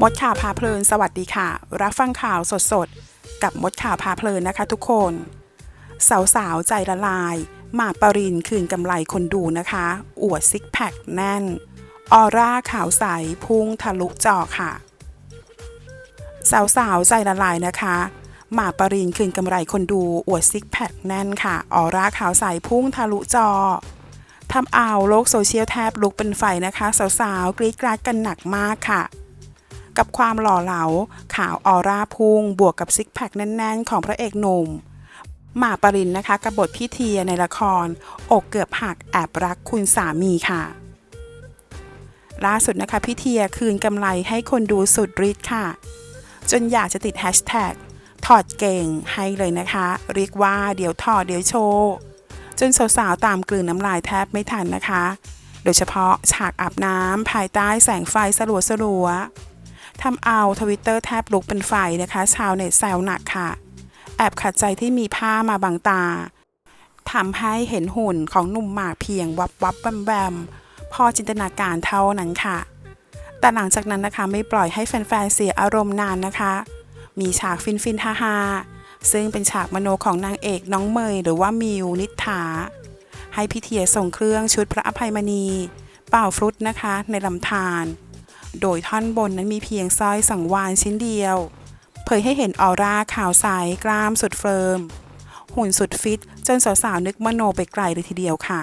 มดข่าวพาเพลิน สวัสดีค่ะ รับฟังข่าวสดๆ กับมดข่าวพาเพลินนะคะทุกคน สาวๆ ใจละลาย หมากปรินคืนกำไรคนดูนะคะ อวดซิกแพคแน่น ออร่าขาวใส พุ่งทะลุจอค่ะ สาวๆ ใจละลายนะคะ หมากปรินคืนกำไรคนดู อวดซิกแพคแน่นค่ะ ออร่าขาวใส พุ่งทะลุจอทำเอาโลกโซเชียลแทบลุกเป็นไฟนะคะ สาวๆ กรี๊ดกราดกันหนักมากค่ะ กับความหล่อเหลา ขาวออร่าพุ่ง บวกกับซิกแพคแน่น ๆ ของพระเอกหนุ่มหมากปรินนะคะกับบทพี่เทียในละคร อกเกือบหักแอบรักคุณสามีค่ะ ล่าสุดนะคะพี่เทียคืนกำไรให้คนดูสุดฤทธิ์ค่ะ จนอยากจะติดแฮชแท็กถอดเก่งให้เลยนะคะ เรียกว่าเดี๋ยวถอดเดี๋ยวโชว์จนสาวๆตามกลืนน้ำลายแทบไม่ทันนะคะ โดยเฉพาะฉากอาบน้ำภายใต้แสงไฟสลัวสลัวๆ ทำเอาทวิตเตอร์แทบลุกเป็นไฟนะคะ ชาวเน็ตแซวหนักค่ะ แอบขัดใจที่มีผ้ามาบังตาทำให้เห็นหุ่นของหนุ่มหมากเพียงวับวับแวมแวมพอจินตนาการเท่านั้นค่ะ แต่หลังจากนั้นนะคะไม่ปล่อยให้แฟนๆเสียอารมณ์นานนะคะ มีฉากฟินฟินๆฮาฮาๆซึ่งเป็นฉากมโนของนางเอกน้องเมยหรือว่ามิวนิษฐาให้พิเทียส่งเครื่องชุดพระอภัยมณี เป่าฟรุตนะคะ ในลำธาร โดยท่อนบนนั้นมีเพียงสร้อยสังวานชิ้นเดียว เผยให้เห็นออร่าขาวใสกล้ามสุดเฟิร์ม หุ่นสุดฟิต จนสาวๆนึกมโนไปไกลเลยทีเดียวค่ะ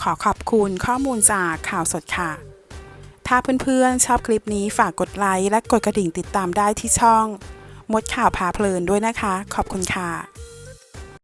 ขอขอบคุณข้อมูลจากข่าวสดค่ะ ถ้าเพื่อนๆ ชอบคลิปนี้ฝากกดไลค์และกดกระดิ่งติดตามได้ที่ช่อง มดข่าวพาเพลินด้วยนะคะ ขอบคุณค่ะ